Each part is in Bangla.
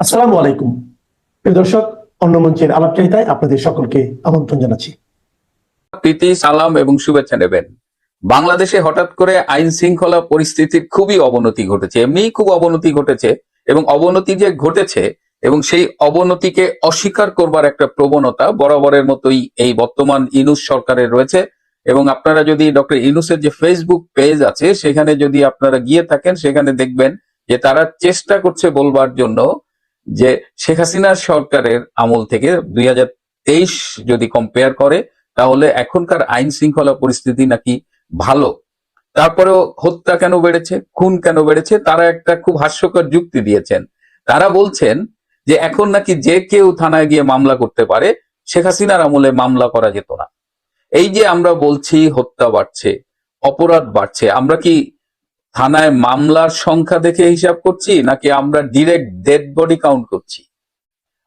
আসসালামু আলাইকুম। প্রিয় দর্শক, অন্য মঞ্চের আলাপচারিতায় আপনাদের সকলকে আমন্ত্রণ জানাচ্ছি। প্রীতি, সালাম এবং শুভেচ্ছা নেবেন। বাংলাদেশে হঠাৎ করে আইন শৃঙ্খলা পরিস্থিতির খুবই অবনতি ঘটেছে এমনি খুব অবনতি ঘটেছে এবং অবনতি যে ঘটেছে এবং সেই অবনতিকে অস্বীকার করবার একটা প্রবণতা বরাবরের মতোই এই বর্তমান ইনুস সরকারের রয়েছে। এবং আপনারা যদি ডক্টর ইনুসের যে ফেসবুক পেজ আছে, সেখানে যদি আপনারা গিয়ে থাকেন, সেখানে দেখবেন যে তারা চেষ্টা করছে বলবার জন্য যে শেখ হাসিনার সরকারের আমল থেকে দুই হাজার তেইশ যদি কম্পেয়ার করে, তাহলে এখনকার আইন শৃঙ্খলা পরিস্থিতি নাকি ভালো। তারপরেও হত্যা কেন বেড়েছে, খুন কেন বেড়েছে, তারা একটা খুব হাস্যকর যুক্তি দিয়েছেন। তারা বলছেন যে এখন নাকি যে কেউ থানায় গিয়ে মামলা করতে পারে, শেখ হাসিনার আমলে মামলা করা যেত না। এই যে আমরা বলছি হত্যা বাড়ছে, অপরাধ বাড়ছে, আমরা কি থানায় মামলার সংখ্যা দেখে হিসাব করছি, নাকি আমরা ডিরেক্ট ডেড বডি কাউন্ট করছি?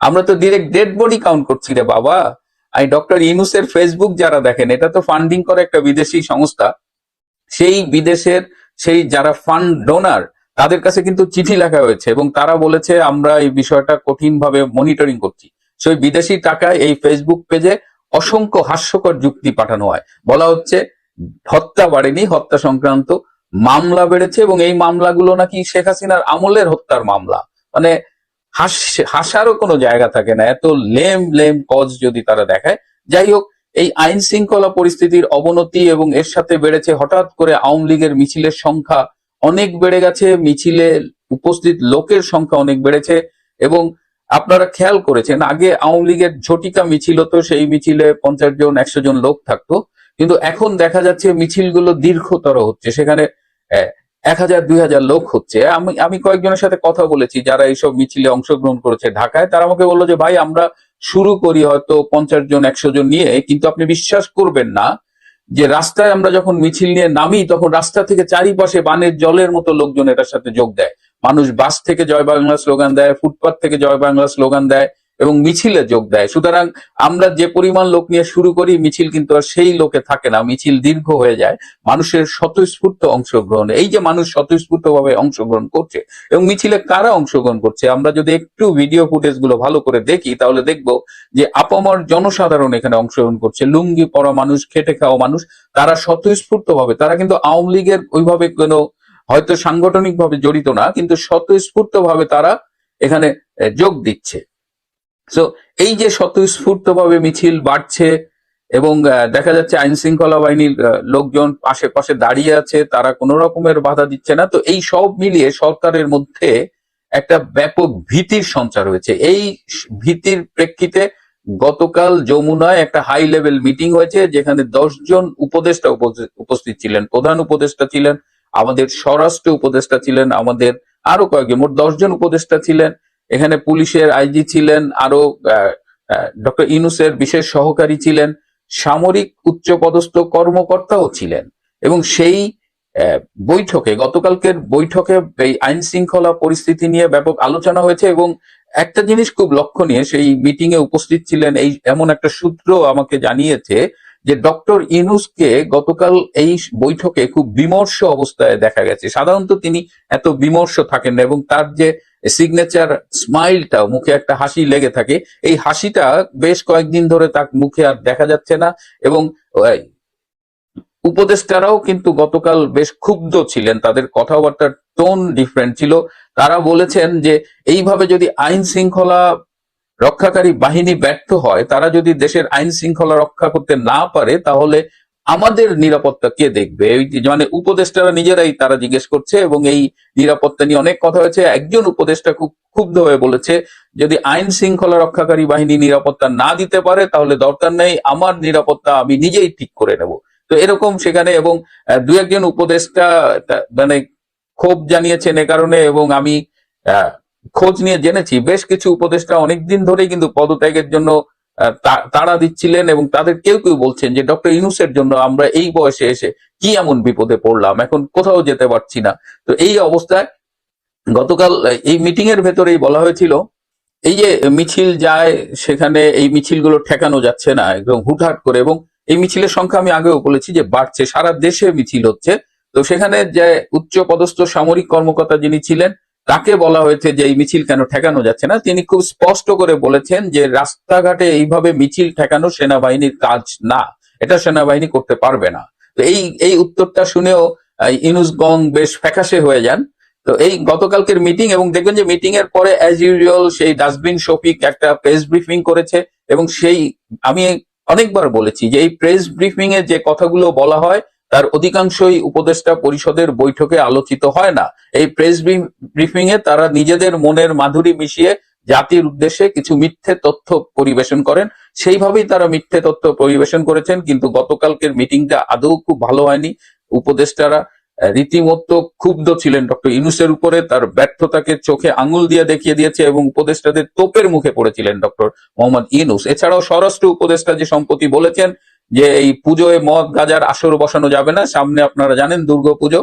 আমরা তো ডিরেক্ট ডেড বডি কাউন্ট করছি রে বাবা। এই ডক্টর ইনুসের ফেসবুক যারা দেখেন, এটা তো ফান্ডিং করে একটা বিদেশি সংস্থা। সেই বিদেশের, সেই যারা ফান্ড ডোনার তাদের কাছে কিন্তু চিঠি লেখা হয়েছে এবং তারা বলেছে, আমরা এই বিষয়টা কঠিনভাবে মনিটরিং করছি। সেই বিদেশি টাকায় এই ফেসবুক পেজে অসংখ্য হাস্যকর যুক্তি পাঠানো হয়। বলা হচ্ছে, হত্যা বাড়েনি, হত্যা সংক্রান্ত মামলা বেড়েছে এবং এই মামলাগুলো নাকি শেখ হাসিনার আমলের হত্যার মামলা। মানে হাস, হাসারও কোনো জায়গা থাকে না। এত লেম লেম কজ যদি তারা দেখায়। যাই হোক, এই আইন শৃঙ্খলা পরিস্থিতির অবনতি এবং এর সাথে বেড়েছে হঠাৎ করে আওয়ামী লীগের মিছিলের সংখ্যা অনেক বেড়ে গেছে। মিছিলে উপস্থিত লোকের সংখ্যা অনেক বেড়েছে এবং আপনারা খেয়াল করেছেন, আগে আওয়ামী লীগের ঝটিকা মিছিল হতো, সেই মিছিলে পঞ্চাশ জন, একশো জন লোক থাকতো। কিন্তু এখন দেখা যাচ্ছে মিছিলগুলো দীর্ঘতর হচ্ছে। সেখানে এক হাজার, দুই হাজার লোক হচ্ছে। আমি আমি কয়েকজনের সাথে কথা বলেছি, যারা এইসব মিছিলে অংশগ্রহণ করেছে ঢাকায়, তারা আমাকে বলল যে, ভাই, আমরা শুরু করি হয়তো পঞ্চাশ জন, একশো জন নিয়ে, কিন্তু আপনি বিশ্বাস করবেন না যে, রাস্তায় আমরা যখন মিছিল নিয়ে নামি, তখন রাস্তা থেকে চারিপাশে বানের জলের মতো লোকজন এটার সাথে যোগ দেয়। মানুষ বাস থেকে জয় বাংলা স্লোগান দেয় ফুটপাথ থেকে জয় বাংলা স্লোগান দেয় এবং মিছিলে যোগ দেয়। সুতরাং আমরা যে পরিমাণ লোক নিয়ে শুরু করি, মিছিল কিন্তু আর সেই লোকে থাকে না। মিছিল দীর্ঘ হয়ে যায়। মানুষের স্বতঃস্ফূর্ত অংশগ্রহণ। এই যে মানুষ স্বতঃস্ফূর্ত ভাবে অংশগ্রহণ করছে, এবং মিছিলে কারা অংশগ্রহণ করছে, আমরা যদি একটু ভিডিও ফুটেজগুলো ভালো করে দেখি, তাহলে দেখব যে আপামর জনসাধারণ এখানে অংশগ্রহণ করছে। লুঙ্গি পরা মানুষ, খেটে খাওয়া মানুষ, তারা স্বতঃস্ফূর্ত ভাবে তারা কিন্তু আওয়ামী লীগের ওইভাবে কোনো হয়তো সাংগঠনিক ভাবে জড়িত না, কিন্তু স্বতঃস্ফূর্ত ভাবে তারা এখানে যোগ দিচ্ছে। সো এই যে স্বতঃস্ফূর্ত ভাবে মিছিল বাড়ছে এবং দেখা যাচ্ছে আইন শৃঙ্খলা বাহিনীর লোকজন আশেপাশে দাঁড়িয়ে আছে, তারা কোনো রকমের বাধা দিচ্ছে না। তো এই সব মিলিয়ে সরকারের মধ্যে একটা ব্যাপক ভীতির সঞ্চার হয়েছে। এই ভীতির প্রেক্ষিতে গতকাল যমুনায় একটা হাই লেভেল মিটিং হয়েছে, যেখানে জন উপদেষ্টা উপস্থিত ছিলেন। প্রধান উপদেষ্টা ছিলেন, আমাদের স্বরাষ্ট্র উপদেষ্টা ছিলেন, আমাদের আরও কয়েকজন, মোট জন উপদেষ্টা ছিলেন। এখানে পুলিশের আইজি ছিলেন, আরও ডক্টর ইনুসের বিশেষ সহকারী ছিলেন, সামরিক উচ্চপদস্থ কর্মকর্তাও ছিলেন। এবং সেই বৈঠকে, গতকালকের বৈঠকে এই আইন শৃঙ্খলা পরিস্থিতি নিয়ে ব্যাপক আলোচনা হয়েছে এবং একটা জিনিস খুব লক্ষণীয়, সেই মিটিং এ উপস্থিত ছিলেন এই এমন একটা সূত্র আমাকে জানিয়েছে যে ডক্টর ইনুসকে গতকাল এই বৈঠকে খুব বিমর্ষ অবস্থায় দেখা গেছে। সাধারণত তিনি এত বিমর্ষ থাকেন না এবং তার যে সিগনেচার স্মাইলটা মুখে একটা হাসি লেগে থাকে। এই হাসিটা বেশ কয়েকদিন ধরে তার মুখে আর দেখা যাচ্ছে না এবং উপদেষ্টারাও কিন্তু গতকাল বেশ ক্ষুব্ধ ছিলেন। তাদের কথাবার্তার টোন ডিফারেন্ট ছিল। তারা বলেছেন যে, এইভাবে যদি আইন শৃঙ্খলা রক্ষাকারী বাহিনী ব্যর্থ হয়, তারা যদি দেশের আইন শৃঙ্খলা রক্ষা করতে না পারে, তাহলে আমাদের নিরাপত্তা কে দেখবে? মানে উপদেষ্টারা নিজেরাই তারা জিজ্ঞেস করছে এবং এই নিরাপত্তা নিয়ে অনেক কথা হয়েছে। একজন উপদেষ্টা খুব ক্ষুব্ধ হয়ে বলেছে, যদি আইন শৃঙ্খলা রক্ষাকারী বাহিনী নিরাপত্তা না দিতে পারে, তাহলে দরকার নেই, আমার নিরাপত্তা আমি নিজেই ঠিক করে নেব। তো এরকম সেখানে এবং দু একজন উপদেষ্টা মানে ক্ষোভ জানিয়েছেন এ কারণে এবং আমি খোঁজ নিয়ে জেনেছি। বেশ কিছু উপদেষ্টা অনেকদিন ধরেই কিন্তু পদত্যাগের জন্য তাড়া দিচ্ছিলেন এবং তাদের কেউ কেউ বলছেন যে ডক্টর ইনুসের জন্য আমরা এই বয়সে এসে কি এমন বিপদে পড়লাম? এখন কোথাও যেতে পারছি না। তো এই অবস্থায় গতকাল, এই মিটিং এর ভেতরেই বলা হয়েছিল, এই যে মিছিল যায়, সেখানে এই মিছিলগুলো ঠেকানো যাচ্ছে না, একদম হুটহাট করে। এবং এই মিছিলের সংখ্যা আমি আগেও বলেছি যে বাড়ছে। সারা দেশে মিছিল হচ্ছে। তো সেখানে যে উচ্চ পদস্থ সামরিক কর্মকর্তা যিনি ছিলেন তাকে বলা হয়েছে যে এই মিছিল কেন ঠেকানো যাচ্ছে না? তিনি খুব স্পষ্ট করে বলেছেন যে রাস্তাঘাটে এইভাবে মিছিল ঠেকানো সেনাবাহিনীর কাজ না। এটা সেনাবাহিনী করতে পারবে না। তো এই এই উত্তরটা শুনেও আহ, ইনুস গং বেশ ফ্যাকাশে হয়ে যান। তো এই গতকালকের মিটিং এবং দেখবেন যে মিটিং এর পরে অ্যাজ ইউজুয়াল সেই ডাস্টবিন শফিক একটা প্রেস ব্রিফিং করেছে এবং সেই আমি অনেকবার বলেছি যে এই প্রেস ব্রিফিং এ যে কথাগুলো বলা হয় তার অধিকাংশই উপদেষ্টা পরিষদের বৈঠকে আলোচিত হয় না। এই প্রেস ব্রিফিং এ তারা নিজেদের মনের মাধুরী মিশিয়ে জাতির উদ্দেশ্যে কিছু মিথ্যে তথ্য পরিবেশন করেন। সেইভাবেই তারা মিথ্যে তথ্য পরিবেশন করেছেন, কিন্তু গতকালকের মিটিংটা আদৌ খুব ভালো হয়নি। উপদেষ্টারা রীতিমতো ক্ষুব্ধ ছিলেন ডক্টর ইনুসের উপরে, তার ব্যর্থতাকে চোখে আঙুল দিয়ে দেখিয়ে দিয়েছে এবং উপদেষ্টাদের তোপের মুখে পড়েছিলেন ডক্টর মোহাম্মদ ইনুস এছাড়াও স্বরাষ্ট্র উপদেষ্টা যে সম্প্রতি বলেছেন যে এই পুজোয় মদ গাজার আসর বসানো যাবে না। সামনে আপনারা জানেন দুর্গা পুজো।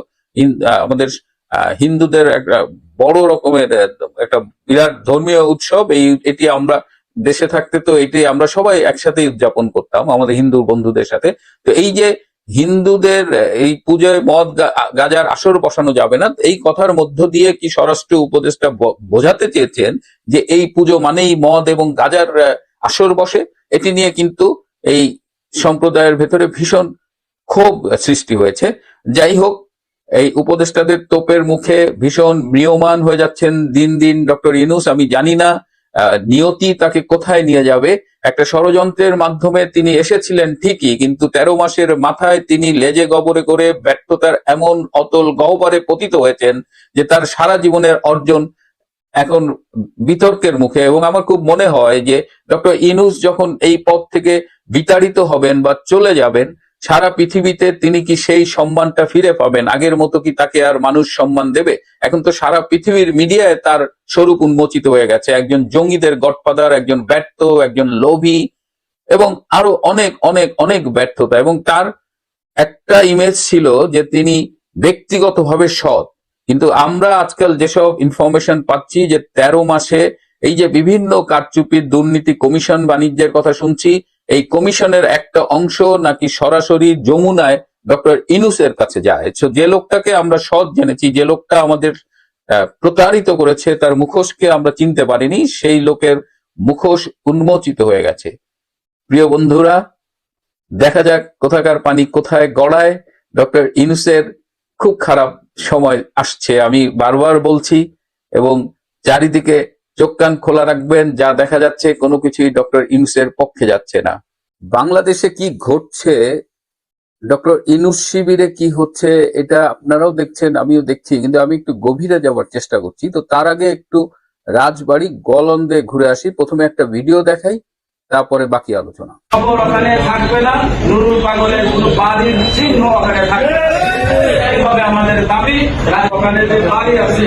আমাদের হিন্দুদের একটা বড় রকমের একটা বিরাট ধর্মীয় উৎসব। এই, এটি আমরা দেশে থাকতে তো এটি আমরা সবাই একসাথে উদযাপন করতাম, আমাদের হিন্দু বন্ধুদের সাথে। তো এই যে হিন্দুদের, এই পুজোয় মদ গাজার আসর বসানো যাবে না, এই কথার মধ্য দিয়ে কি স্বরাষ্ট্র উপদেষ্টা বোঝাতে চেয়েছেন যে এই পুজো মানেই মদ এবং গাজার আসর বসে। এটি নিয়ে কিন্তু এই সম্প্রদায়ের ভেতরে ভীষণ ক্ষোভ সৃষ্টি হয়েছে। যাই হোক, এই উপদেষ্টাদের তোপের মুখে ভীষণ ম্রিয়মান হয়ে যাচ্ছেন দিন দিন ডক্টর ইনুস আমি জানি না নিয়তি তাকে কোথায় নিয়ে যাবে। একটা ষড়যন্ত্রের মাধ্যমে তিনি এসেছিলেন ঠিকই, কিন্তু তেরো মাসের মাথায় তিনি লেজে গবরে করে ব্যর্থতার এমন অতল গহ্বরে পতিত হয়েছেন যে তার সারা জীবনের অর্জন এখন বিতর্কের মুখে এবং আমার খুব মনে হয় যে ডক্টর ইনুস যখন এই পদ থেকে বিতাড়িত হবেন বা চলে যাবেন, সারা পৃথিবীতে তিনি কি সেই সম্মানটা ফিরে পাবেন? আগের মতো কি তাকে আর মানুষ সম্মান দেবে? এখন তো সারা পৃথিবীর মিডিয়ায় তার স্বরূপ উন্মোচিত হয়ে গেছে। একজন জঙ্গিদের গডফাদার, একজন ব্যর্থ, একজন লোভী এবং আরও অনেক অনেক অনেক ব্যর্থতা এবং তার একটা ইমেজ ছিল যে তিনি ব্যক্তিগতভাবে সৎ। কিন্তু আমরা আজকাল যেসব ইনফরমেশন পাচ্ছি যে তেরো মাসে এই যে বিভিন্ন কারচুপির দুর্নীতি কমিশন বাণিজ্যের কথা শুনছি এই কমিশনের একটা অংশ নাকি সরাসরি যমুনায় ডক্টর ইনুসের কাছে যায়। So, যে লোকটাকে আমরা সৎ জেনেছি যে লোকটা আমাদের প্রতারিত করেছে তার মুখোশকে আমরা চিনতে পারিনি সেই লোকের মুখোশ উন্মোচিত হয়ে গেছে। প্রিয় বন্ধুরা দেখা যাক কোথাকার পানি কোথায় গড়ায়। ডক্টর ইনুসের খুব খারাপ সময় আসছে। আমি বারবার বলছি এবং চারিদিকে চোখ কান খোলা রাখবেন, যা দেখা যাচ্ছে কোনো কিছুই ডক্টর ইনুসের পক্ষে যাচ্ছে না। বাংলাদেশে কি ঘটছে? ডক্টর ইনুস শিবিরে কি হচ্ছে এটা আপনারাও দেখছেন, আমিও দেখছি, কিন্তু আমি একটু গভীরে যাওয়ার চেষ্টা করছি। তো তার আগে একটু রাজবাড়ি গলন্দে ঘুরে আসি। প্রথমে একটা ভিডিও দেখাই, তারপরে বাকি আলোচনা। খবর ওখানে থাকবে না। নুরুল পাগলের কোন চিহ্ন ওখানে থাকবে। না। এইভাবে আমাদের দাবি রাজ- ওখানে যে বাড়ি আছে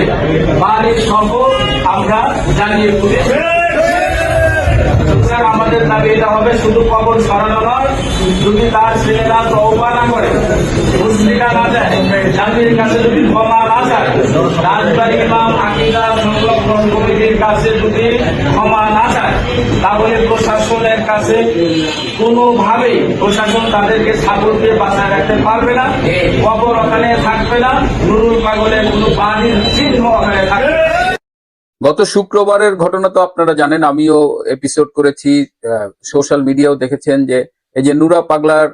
বাড়ির খবর আমরা জানিয়ে তুলেছি সুতরাং আমাদের দাবি এটা হবে, শুধু কবর সরানো নয়, যদি তার ছেলেরা তওবা না করে মুসলিকা না দেয় জাতির কাছে যদি ক্ষমা না চায় রাজবাড়ি ইমাম আকিদা সংরক্ষণ কমিটির কাছে যদি ক্ষমা না চায়, তাহলে প্রশাসনের কাছে কোনোভাবেই প্রশাসন তাদেরকে ছাগল দিয়ে বাঁচায় রাখতে পারবে না, কবর ওখানে থাকবে না, নুরুল পাগলের কোনো বাড়ির চিহ্ন ওখানে থাকবে। গত শুক্রবারের ঘটনা তো আপনারা জানেন, আমিও এপিসোড করেছি সোশ্যাল মিডিয়াও দেখেছেন যে এই যে নুরা পাগলার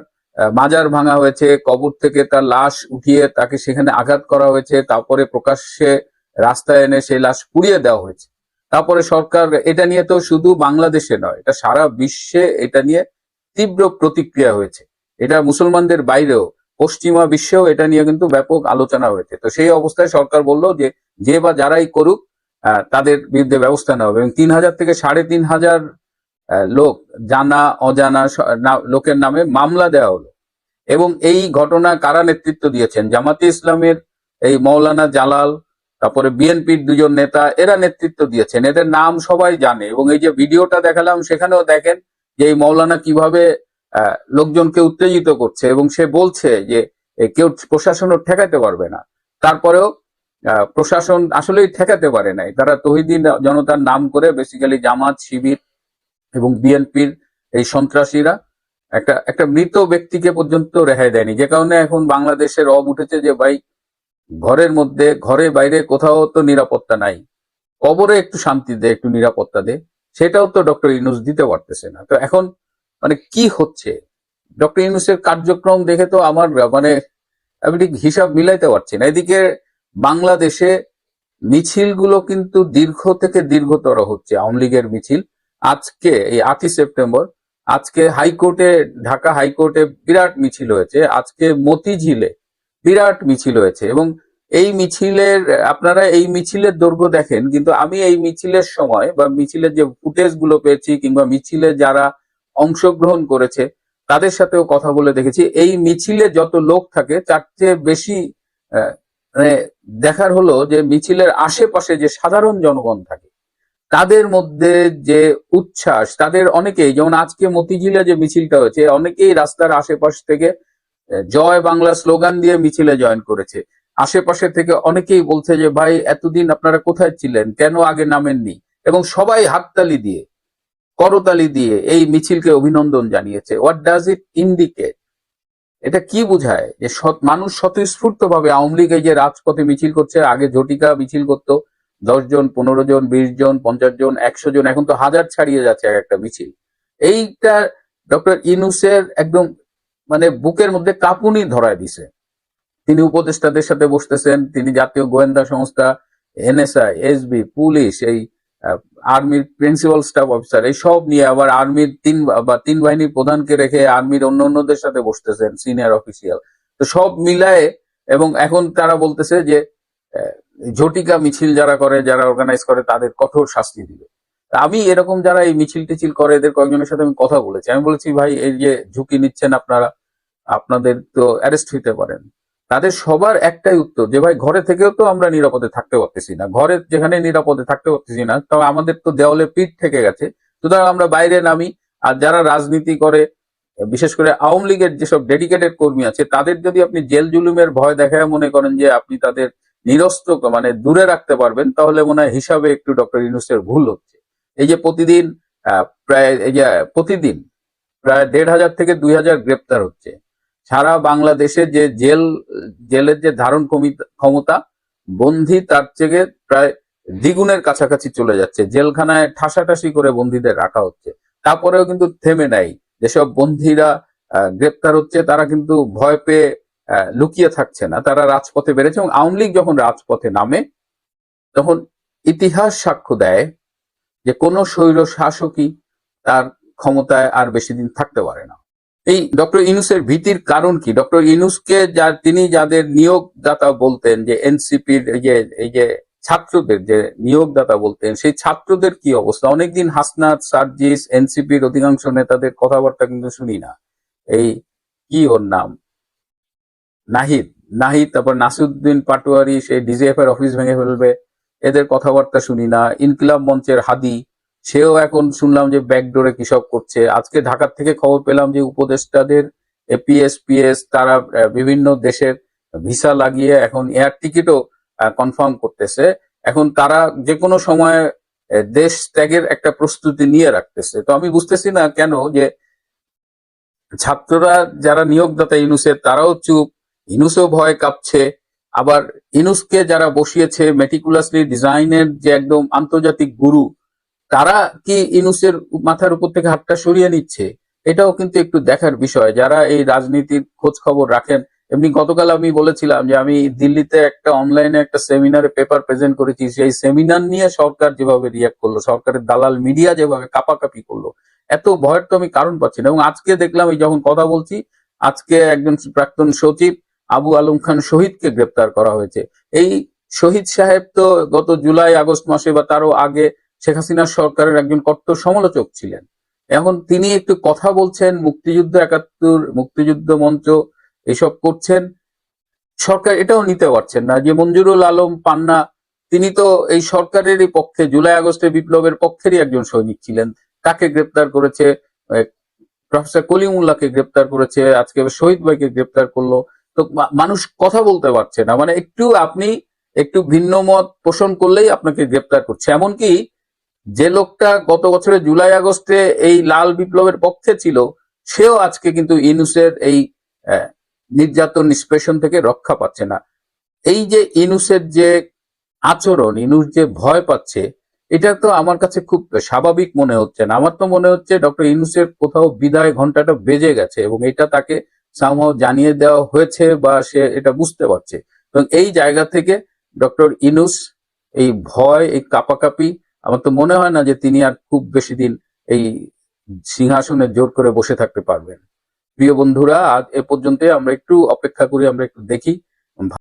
মাজার ভাঙা হয়েছে, কবর থেকে তার লাশ উঠিয়ে তাকে সেখানে আঘাত করা হয়েছে, তারপরে প্রকাশ্যে রাস্তায় এনে সেই লাশ পুড়িয়ে দেওয়া হয়েছে। তারপরে সরকার এটা নিয়ে তো শুধু বাংলাদেশে নয়, এটা সারা বিশ্বে এটা নিয়ে তীব্র প্রতিক্রিয়া হয়েছে। এটা মুসলমানদের বাইরেও, পশ্চিমা বিশ্বেও এটা নিয়ে কিন্তু ব্যাপক আলোচনা হয়েছে। তো সেই অবস্থায় সরকার বলল যে যে বা যারাই করুক তাদের বিরুদ্ধে ব্যবস্থা নেওয়া হবে। এবং তিন হাজার থেকে সাড়ে তিন হাজার লোক জানা, অজানা লোকের নামে মামলা দেওয়া হলো। এবং এই ঘটনা কারা নেতৃত্ব দিয়েছেন? জামাতে ইসলামের এই মৌলানা জালাল, তারপরে বিএনপির দুজন নেতা, এরা নেতৃত্ব দিয়েছেন। এদের নাম সবাই জানে। এবং এই যে ভিডিওটা দেখালাম, সেখানেও দেখেন যে এই মৌলানা কীভাবে লোকজনকে উত্তেজিত করছে। এবং সে বলছে যে কেউ প্রশাসনও ঠেকাতে পারবে না। তারপরেও প্রশাসন আসলেই ঠেকাতে পারে নাই। তারা তহিদিন জনতার নাম করে বেসিক্যালি জামাত, শিবির এবং বিএনপির এই সন্ত্রাসীরা একটা একটা মৃত ব্যক্তিকে পর্যন্ত রেহাই দেয়নি। যে কারণে এখন বাংলাদেশের রব উঠেছে যে, ভাই, ঘরের মধ্যে, ঘরে বাইরে কোথাও তো নিরাপত্তা নাই। কবরে একটু শান্তি দে, একটু নিরাপত্তা দে। সেটাও তো ডক্টর ইনুস দিতে পারতেছে না। তো এখন মানে কি হচ্ছে? ডক্টর ইনুসের কার্যক্রম দেখে তো আমার মানে আমি ঠিক হিসাব মিলাইতে পারছি না। এদিকে বাংলাদেশে মিছিলগুলো কিন্তু দীর্ঘ থেকে দীর্ঘতর হচ্ছে, আওয়ামী লীগের মিছিল। আজকে, এই আটই সেপ্টেম্বর, আজকে হাইকোর্টে, ঢাকা হাইকোর্টে বিরাট মিছিল হয়েছে। আজকে মতিঝিলে বিরাট মিছিল হয়েছে এবং এই মিছিলের, আপনারা এই মিছিলের দৈর্ঘ্য দেখেন, কিন্তু আমি এই মিছিলের সময় বা মিছিলের যে ফুটেজগুলো পেয়েছি কিংবা মিছিলে যারা অংশগ্রহণ করেছে, তাদের সাথেও কথা বলে দেখেছি। এই মিছিলে যত লোক থাকে, তার চেয়ে বেশি মানে দেখার হলো যে মিছিলের আশেপাশে যে সাধারণ জনগণ থাকে, তাদের মধ্যে যে উচ্ছ্বাস, তাদের অনেকেই, যেমন আজকে মতিঝিলে যে মিছিলটা হয়েছে, অনেকেই রাস্তার আশেপাশ থেকে জয় বাংলা স্লোগান দিয়ে মিছিলে জয়েন করেছে। আশেপাশে থেকে অনেকেই বলছে যে, ভাই, এতদিন আপনারা কোথায় ছিলেন? কেন আগে নামেননি? এবং সবাই হাততালি দিয়ে, করতালি দিয়ে এই মিছিলকে অভিনন্দন জানিয়েছে। হোয়াট ডাজ ইট ইন্ডিকেট এটা কি বোঝায়? যে সৎ- মানুষ স্বতঃস্ফূর্ত ভাবে আওয়ামী লীগ এই যে রাজপথে মিছিল করছে, আগে ঝটিকা মিছিল করতো, দশ জন, পনেরো জন, বিশ জন, পঞ্চাশ জন, একশো জন, এখন তো হাজার ছাড়িয়ে যাচ্ছে এক একটা মিছিল। এইটা ডক্টর ইনুসের একদম মানে বুকের মধ্যে কাঁপুনি ধরায় দিছে। তিনি উপদেষ্টাদের সাথে বসতেছেন, তিনি জাতীয় গোয়েন্দা সংস্থা, এনএসআই, এসবি, পুলিশ, এই আর্মির প্রিন্সিপাল, স্টাফ অফিসার, এই সব নিয়ে আবার আর্মির তিন বা তিন বাহিনীর প্রধানকে রেখে আর্মির অন্য অন্যদের সাথে বসতেছেন সিনিয়র অফিসিয়াল তো সব মিলায়ে এবং এখন তারা বলতেছে যে ঝটিকা মিছিল যারা করে, যারা অর্গানাইজ করে, তাদের কঠোর শাস্তি দিবে। আমি এরকম যারা এই মিছিল টিছিল করে, এদের কয়েকজনের সাথে আমি কথা বলেছি। আমি বলেছি, ভাই, এই যে ঝুঁকি নিচ্ছেন আপনারা, আপনাদের তো অ্যারেস্ট হইতে পারেন। তাদের সবার একটাই উত্তর যে, ভাই, ঘরে থেকেও তো আমরা নিরাপদে থাকতে পারতেছি না। ঘরে যেখানে নিরাপদে থাকতে পারতেছি না তবে আমাদের তো দেওয়ালে পিঠ থেকে গেছে। সুতরাং আমরা বাইরে নামি আর যারা রাজনীতি করে, বিশেষ করে আওয়ামী লীগের যেসব ডেডিকেটেড কর্মী আছে, তাদের যদি আপনি জেল জুলুমের ভয় দেখায় মনে করেন যে, আপনি তাদের নিরস্ত্র মানে দূরে রাখতে পারবেন, তাহলে মনে হয় হিসাবে একটু ডক্টর ইউনুসের ভুল হচ্ছে। এই যে প্রতিদিন প্রায়, এই যে প্রতিদিন প্রায় দেড় হাজার থেকে দুই হাজার গ্রেপ্তার হচ্ছে। সারা বাংলাদেশে যে জেল, জেলের যে ধারণ ক্ষমতা, বন্দি তার থেকে প্রায় দ্বিগুণের কাছাকাছি চলে যাচ্ছে। জেলখানায় ঠাসাঠাসি করে বন্দীদের রাখা হচ্ছে। তারপরেও কিন্তু থেমে নাই। যেসব বন্দীরা গ্রেপ্তার হচ্ছে, তারা কিন্তু ভয় পেয়ে লুকিয়ে থাকছে না। তারা রাজপথে বেড়েছে এবং আওয়ামী লীগ যখন রাজপথে নামে, তখন ইতিহাস সাক্ষ্য দেয় যে কোনো স্বৈর শাসকই তার ক্ষমতায় আর বেশি দিন থাকতে পারে না। এই ডক্টর ইনুসের ভীতির কারণ কি? ডক্টর ইনুসকে যার তিনি যাদের নিয়োগদাতা বলতেন যে এনসিপির যে, এই যে ছাত্রদের যে নিয়োগদাতা বলতেন, সেই ছাত্রদের কি অবস্থা? অনেকদিন হাসনাত, সার্জিস, এনসিপির অধিকাংশ নেতাদের কথাবার্তা কিন্তু শুনি না। এই কি ওর নাম? নাহিদ। নাহিদ, তারপর নাসিরুদ্দিন পাটোয়ারি, সেই ডিজিএফ এর অফিস ভেঙে ফেলবে, এদের কথাবার্তা শুনি না। ইনকিলাব মঞ্চের হাদি সেও এখন শুনলাম যে ব্যাকডোরে কি সব করছে। আজকে ঢাকার থেকে খবর পেলাম যে উপদেষ্টাদের এপিএস পিএস তারা বিভিন্ন দেশের ভিসা লাগিয়ে এখন এয়ার টিকিটও কনফার্ম করতেছে। এখন তারা যে কোনো সময় দেশ ত্যাগের একটা প্রস্তুতি নিয়ে রাখতেছে। তো আমি বুঝতেছি না কেন যে ছাত্ররা যারা নিয়োগদাতা ইনুসের তারাও চুপ। ইনুসও ভয় কাঁপছে। আবার ইনুসকে যারা বসিয়েছে মেটিকুলাসলি ডিজাইনের যে একদম আন্তর্জাতিক গুরু তারা কি ইনুসের মাথার উপর থেকে হাতটা সরিয়ে নিচ্ছে? এটাও কিন্তু একটু দেখার বিষয়। যারা এই রাজনীতির খোঁজ খবর রাখেন, এমনি গতকাল আমি বলেছিলাম যে আমি দিল্লিতে একটা অনলাইনে একটা সেমিনারে পেপার প্রেজেন্ট করেছি। সেই সেমিনার নিয়ে সরকার যেভাবে রিয়াক্ট করল, সরকারের দালাল মিডিয়া যেভাবে কাপাকাপি করল, এত ভয়ের তো আমি কারণ পাচ্ছি না। এবং আজকে দেখলাম, এই যখন কথা বলছি, আজকে একজন প্রাক্তন সচিব আবু আলম খান শহীদকে গ্রেপ্তার করা হয়েছে। এই শহীদ সাহেব তো গত জুলাই, আগস্ট মাসে বা তারও আগে শেখ হাসিনা সরকারের একজন কট্টর সমালোচক ছিলেন। এখন তিনি একটু কথা বলছেন, মুক্তিযুদ্ধ একাত্তর, মুক্তিযুদ্ধ মঞ্চ এসব করছেন। সরকার এটাও নিতে পারছেন না। যে মঞ্জুরুল আলম পান্না, তিনি তো এই সরকারেরই পক্ষে, জুলাই আগস্টের বিপ্লবের পক্ষেরই একজন সৈনিক ছিলেন। তাকে গ্রেপ্তার করেছে? প্রফেসর কলিমুল্লাহকে গ্রেপ্তার করেছে, আজকে শহীদ ভাইকে গ্রেপ্তার করল। তো মানুষ কথা বলতে পারছে না। মানে একটু আপনি একটু ভিন্ন মত পোষণ করলেই আপনাকে গ্রেপ্তার করছে। এমনকি যে লোকটা গত বছরের জুলাই আগস্টে এই লাল বিপ্লবের পক্ষে ছিল, সেও আজকে কিন্তু ইনুসের এই নির্যাতন নিষ্পেষণ থেকে রক্ষা পাচ্ছে না। এই যে ইনুসের যে আচরণ, ইনুস যে ভয় পাচ্ছে, এটা তো আমার কাছে খুব স্বাভাবিক মনে হচ্ছে না। আমার তো মনে হচ্ছে ডক্টর ইনুসের কোথাও বিদায় ঘন্টাটা বেজে গেছে এবং এটা তাকে সামহাও জানিয়ে দেওয়া হয়েছে বা সে এটা বুঝতে পারছে। এবং এই জায়গা থেকে ডক্টর ইনুস এই ভয়, এই কাপাকাপি আমার তো মনে হয় না যে তিনি আর খুব বেশি দিন এই সিংহাসনে জোর করে বসে থাকতে পারবেন। প্রিয় বন্ধুরা, আজ এ পর্যন্ত আমরা একটু অপেক্ষা করি, আমরা একটু দেখি